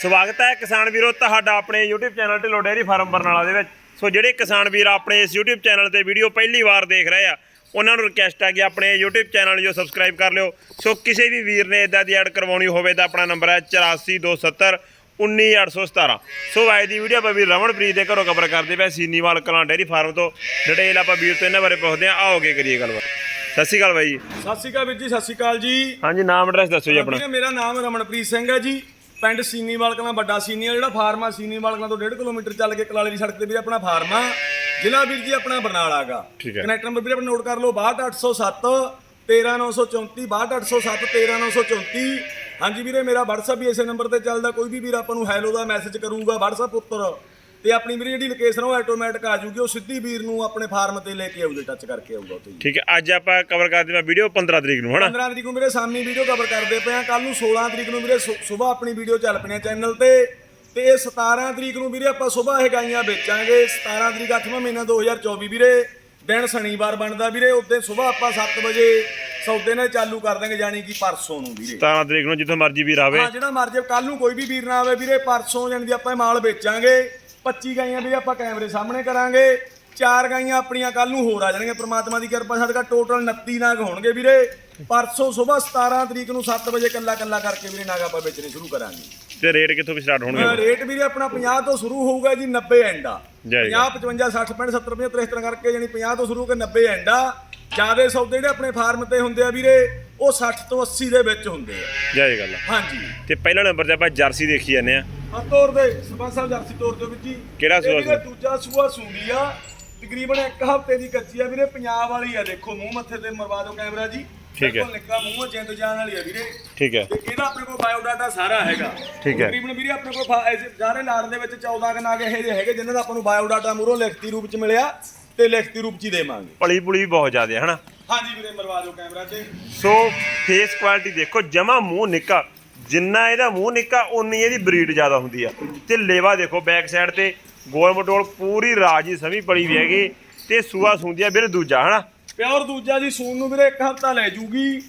ਸਵਾਗਤ ਹੈ ਕਿਸਾਨ ਵੀਰੋ ਤੁਹਾਡਾ ਆਪਣੇ YouTube channel Dhillon dairy farm Barnala ਦੇ ਵਿੱਚ। ਸੋ ਜਿਹੜੇ ਕਿਸਾਨ ਵੀਰ ਆਪਣੇ ਇਸ YouTube ਚੈਨਲ ਤੇ ਵੀਡੀਓ ਪਹਿਲੀ ਵਾਰ ਦੇਖ ਰਹੇ ਆ ਉਹਨਾਂ ਨੂੰ ਰਿਕਵੈਸਟ ਹੈ ਕਿ ਆਪਣੇ YouTube ਚੈਨਲ ਨੂੰ ਜੋ ਸਬਸਕ੍ਰਾਈਬ ਕਰ ਲਿਓ। ਸੋ ਕਿਸੇ ਵੀ ਵੀਰ ਨੇ ਇਦਾਂ ਦੀ ਐਡ ਕਰਵਾਉਣੀ ਹੋਵੇ ਤਾਂ ਆਪਣਾ ਨੰਬਰ ਹੈ 84270 19817 ਸੋ ਅੱਜ ਦੀ ਵੀਡੀਓ ਆਪਾਂ ਵੀਰ ਰਮਨਪ੍ਰੀਤ ਦੇ ਘਰੋਂ ਕਵਰ ਕਰਦੇ ਪਏ ਸੀਨੀਵਾਲ ਕਲਾਂ ਡੇਅਰੀ ਫਾਰਮ ਤੋਂ। ਡਿਟੇਲ ਆਪਾਂ ਵੀਰ ਤੋਂ ਇਹਨਾਂ ਬਾਰੇ ਪੁੱਛਦੇ ਆ ਆਓਗੇ ਕਰੀਏ ਗੱਲਬਾਤ। ਸਤਿ ਸ਼੍ਰੀ ਅਕਾਲ ਬਾਈ ਜੀ। ਸਤਿ ਸ਼੍ਰੀ ਅਕਾਲ ਵੀਰ ਜੀ ਸਤਿ ਸ਼੍ਰੀ ਅਕਾਲ ਜੀ। ਹਾਂਜੀ ਨਾਮ ਐਡਰੈਸ ਦੱਸੋ ਜੀ ਆਪਣਾ। ਮੇਰਾ ਨਾਮ ਰਮਨਪ੍ਰੀਤ ਸਿੰਘ ਹੈ ਜੀ। ਪਿੰਡ ਸੀਨੀਵਾਲ ਕਲਾਂ ਵੱਡਾ ਸੀਨੀ ਆ ਜਿਹੜਾ ਫਾਰਮ ਸੀਨੀਵਾਲ ਕਲਾਂ ਤੋਂ 1.5 ਕਿਲੋਮੀਟਰ ਚੱਲ ਕੇ ਕਲਾਲੇ ਦੀ ਸੜਕ ਤੇ ਵੀਰੇ ਆਪਣਾ ਫਾਰਮ ਆ। ਜ਼ਿਲ੍ਹਾ ਵੀਰ ਜੀ ਆਪਣਾ ਬਰਨਾਲਾ ਗਾ ਠੀਕ ਹੈ। ਕਨੈਕਟ ਨੰਬਰ ਵੀਰੇ ਆਪਣਾ ਨੋਟ ਕਰ ਲਓ 62807 13934 62807 13934 ਹਾਂਜੀ ਵੀਰੇ ਮੇਰਾ WhatsApp ਵੀ ਇਸੇ ਨੰਬਰ ਤੇ ਚੱਲਦਾ ਕੋਈ ਵੀ ਵੀਰ ਆਪਾਂ ਨੂੰ ਹੈਲੋ ਦਾ ਮੈਸੇਜ ਕਰੂਗਾ WhatsApp ਉੱਪਰ। ਤੇ ਆਪਣੀ ਵੀਰੇ ਜਿਹੜੀ ਲੋਕੇਸ਼ਨ ਉਹ ਆਟੋਮੈਟਿਕ ਆ ਜੂਗੀ ਉਹ ਸਿੱਧੀ ਵੀਰ ਨੂੰ ਆਪਣੇ ਫਾਰਮ ਤੇ ਲੈ ਕੇ ਆਊਗਾ ਟੱਚ ਕਰਕੇ ਆਊਗਾ ਉੱਥੇ ਠੀਕ ਹੈ ਅੱਜ ਆਪਾਂ ਕਵਰ ਕਰਦੇ ਪਏ ਵੀਡੀਓ 15 ਤਰੀਕ ਨੂੰ ਹਨਾ? 15 ਤਰੀਕ ਨੂੰ ਵੀਰੇ ਸਾਮੀ ਵੀਡੀਓ ਕਵਰ ਕਰਦੇ ਪਏ ਆ ਕੱਲ ਨੂੰ 16 ਤਰੀਕ ਨੂੰ ਵੀਰੇ ਸਵੇਰ ਆਪਣੀ ਵੀਡੀਓ ਚੱਲ ਪਣੀ ਚੈਨਲ ਤੇ ਤੇ ਇਹ 17 ਤਰੀਕ ਨੂੰ ਵੀਰੇ ਆਪਾਂ ਸਵੇਰ ਇਹ ਗਾਈਆਂ ਵੇਚਾਂਗੇ। 17 ਤਰੀਕ 8ਵਾਂ ਮਹੀਨਾ 2024 ਵੀਰੇ ਦਿਨ ਸ਼ਨੀਵਾਰ ਬਣਦਾ ਵੀਰੇ ਉੱਤੇ ਸਵੇਰ ਆਪਾਂ 7 ਵਜੇ ਸੌਦੇ ਨਾਲ ਚਾਲੂ ਕਰ ਦਾਂਗੇ ਯਾਨੀ ਕਿ ਪਰਸੋਂ ਨੂੰ ਵੀਰੇ। 17 ਤਰੀਕ ਨੂੰ ਜਿੱਥੋਂ ਮਰਜ਼ੀ ਵੀਰ ਆਵੇ। ਹਾਂ ਜਿਹੜਾ ਮਰਜੇ ਕੱਲ ਨੂੰ ਕੋਈ ਵੀ ਵੀਰ ਨਾ ਆਵੇ ਵੀਰੇ ਪਰਸੋਂ ਜਾਣੀ ਦੀ ਆਪਾਂ ਮਾਲ ਵੇਚਾਂਗੇ। 25 ਗਾਈਆਂ ਵੀਰੇ ਆਪਾਂ ਕੈਮਰੇ ਸਾਹਮਣੇ ਕਰਾਂਗੇ। ਚਾਰ ਗਾਈਆਂ ਆਪਣੀਆਂ ਕੱਲ ਨੂੰ ਹੋਰ ਆ ਜਾਣਗੀਆਂ। ਪ੍ਰਮਾਤਮਾ ਦੀ ਕਿਰਪਾ ਸਦਕਾ ਟੋਟਲ 29 ਨਾਗ ਹੋਣਗੇ ਵੀਰੇ। ਪਰਸੋਂ ਸਵੇਰ 17 ਤਰੀਕ ਨੂੰ 7 ਵਜੇ ਕੱਲਾ ਕੱਲਾ ਕਰਕੇ ਵੀਰੇ ਨਾਗ ਆਪਾਂ ਵੇਚਣੇ ਸ਼ੁਰੂ ਕਰਾਂਗੇ। ਤੇ ਰੇਟ ਕਿੱਥੋਂ ਵੀ ਸਟਾਰਟ ਹੋਣਗੇ? ਰੇਟ ਵੀਰੇ ਆਪਣਾ 50 ਤੋਂ ਸ਼ੁਰੂ ਹੋਊਗਾ ਜੀ 90 ਐਂਡਾ ਜੈ। 50 55 60 65 70 75 73 ਕਰਕੇ ਜਾਨੀ 50 ਤੋਂ ਸ਼ੁਰੂ ਕੇ 90 ਐਂਡਾ ਜਿਆਦੇ ਸੌਦੇ ਜਿਹੜੇ ਆਪਣੇ ਫਾਰਮ ਤੇ ਹੁੰਦੇ ਆ ਵੀਰੇ ਉਹ 60 ਤੋਂ 80 ਦੇ ਵਿੱਚ ਹੁੰਦੇ ਆ। ਜੈ ਜੈ ਗੱਲ ਆ। ਹਾਂਜੀ। ਤੇ ਪਹਿਲਾ ਨੰਬਰ ਤੇ ਆਪਾਂ ਜਰਸੀ ਦੇਖੀ ਜਾਂਦੇ ਆ। ਆ ਤੋਰ ਦੇ ਸਰਪੰਚ ਸਾਹਿਬ ਜਰਸੀ ਤੋਰ ਦਿਓ ਵਿੱਚ ਜੀ। ਕਿਹੜਾ ਇਹ ਸੂਆ ਵੀਰੇ ਸੂਆ? ਦੂਜਾ ਸੂਆ ਸੂੰਦੀ ਆ। ਤਕਰੀਬਨ ਇੱਕ ਹਫ਼ਤੇ ਦੀ ਕੱਚੀ ਆ ਵੀਰੇ ਪੰਜਾਬ ਵਾਲੀ ਆ। ਦੇਖੋ ਮੂੰਹ ਮੱਥੇ ਤੇ ਮਰਵਾ ਦਿਓ ਕੈਮਰਾ ਜੀ। ਠੀਕ ਹੈ। ਬਿਲਕੁਲ ਨਿੱਕਾ ਮੂੰਹ ਆ, ਜਿੰਦ ਜਾਨ ਵਾਲੀ ਆ ਵੀਰੇ। ਠੀਕ ਹੈ। ਤੇ ਇਹਦਾ ਆਪਣੇ ਕੋਲ ਬਾਇਓ ਡਾਟਾ ਸਾਰਾ ਹੈਗਾ। ਠੀਕ ਹੈ। ਤਕਰੀਬਨ ਵੀਰੇ ਆਪਣੇ ਕੋਲ ਫਾ- ਇਸ ਸਾਰੇ ਲਾੜ ਦੇ ਵਿੱਚ 14 ਕਨਾਗ ਇਹੋ ਜਿਹੇ ਹੈਗੇ ਜਿਨ੍ਹਾਂ ਦਾ ਆਪਾਂ ਨੂੰ ਬਾਇਓ ਡਾਟਾ ਮੂਰੋਂ ਲਿਖਤੀ ਰੂਪ ਚ ਮਿਲਿਆ ਤੇ ਲਿਖਤੀ ਰੂਪ ਚ ਹੀ ਦੇਵਾਂਗੇ। ਪਲੀ ਪੁਲੀ ਵੀ ਬਹੁਤ ਜ਼ਿਆਦਾ ਹੈ ਹਨਾ? ਹਾਂਜੀ ਵੀਰੇ ਮਰਵਾ ਦਿਓ ਕੈਮਰਾ ਤੇ। ਸੋ ਫੇਸ ਕੁਆਲਿਟੀ ਦੇਖੋ ਜਮਾ ਮੂੰਹ ਨਿੱਕਾ। ਜਿੰਨਾ ਇਹਦਾ ਮੂੰਹ ਨਿੱਕਾ ਉਨੀ ਇਹਦੀ ਬਰੀਡ ਜ਼ਿਆਦਾ ਹੁੰਦੀ ਆ। ਤੇ ਲੇਵਾ ਦੇਖੋ ਬੈਕ ਸਾਈਡ ਤੇ, ਗੋਲ ਮਟੋਲ ਪੂਰੀ ਰਾਜੀ ਸਮੀ ਪੜੀ ਵੀ ਹੈਗੀ, ਤੇ ਸੂਆ ਸੁੰਦੀ ਆ ਵੀਰ ਦੂਜਾ, ਹਨਾ? ਪਿਓਰ ਦੂਜਾ ਜੀ ਸੂਨ ਨੂੰ ਵੀਰੇ ਇੱਕ ਹਫ਼ਤਾ ਲੈ ਜੂਗੀ।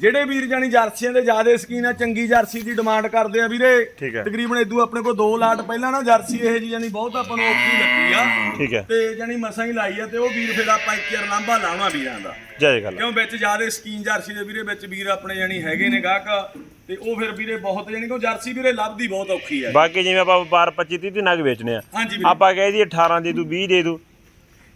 ਜਿਹੜੇ ਵੀਰ ਜਾਨੀ ਜਰਸੀਆਂ ਦੇ ਜ਼ਿਆਦਾ ਸਕੀਨ ਆ ਚੰਗੀ ਜਰਸੀ ਦੀ ਡਿਮਾਂਡ ਕਰਦੇ ਆ ਵੀਰੇ। ਠੀਕ ਹੈ। ਤਕਰੀਬਨ ਇਦੋਂ ਆਪਣੇ ਕੋਲ ਦੋ ਲਾਟ ਪਹਿਲਾਂ ਨਾ ਜਰਸੀ ਇਹ ਜੀ ਜਾਨੀ ਬਹੁਤ ਆਪਾਂ ਨੂੰ ਔਖੀ ਲੱਗੀ ਆ। ਠੀਕ ਹੈ। ਤੇ ਜਾਨੀ ਮਸਾਂ ਹੀ ਲਾਈ ਆ ਤੇ ਉਹ ਵੀਰ ਫਿਰ ਆਪਾਂ ਇੱਕ ਯਾਰ ਲਾਂਭਾ ਲਾਉਣਾ ਵੀਰਾਂ ਦਾ। ਜੈ ਜੈ ਗੱਲ ਆ। ਕਿਉਂ ਵਿੱਚ ਜ਼ਿਆਦਾ ਸਕੀਨ ਜਰਸੀ ਦੇ ਵੀਰੇ ਵਿੱਚ ਵੀਰ ਆਪਣੇ ਜਾਨੀ ਹੈਗੇ ਨੇ ਗਾਹਕ। ਤੇ ਉਹ ਫਿਰ ਵੀਰੇ ਬਹੁਤ ਜਾਨੀ ਕਿ ਜਰਸੀ ਵੀਰੇ ਲੱਭਦੀ ਬਹੁਤ ਔਖੀ ਹੈ ਬਾਕੀ ਜਿਵੇਂ ਆਪਾਂ ਵਪਾਰ 25 30 ਨਗ ਵੇਚਨੇ ਆ। ਹਾਂਜੀ ਵੀਰੇ। ਆਪਾਂ ਕਹਿ ਦਈਏ 18 ਦੇ ਦੂ 20 ਦੇ ਦੂ।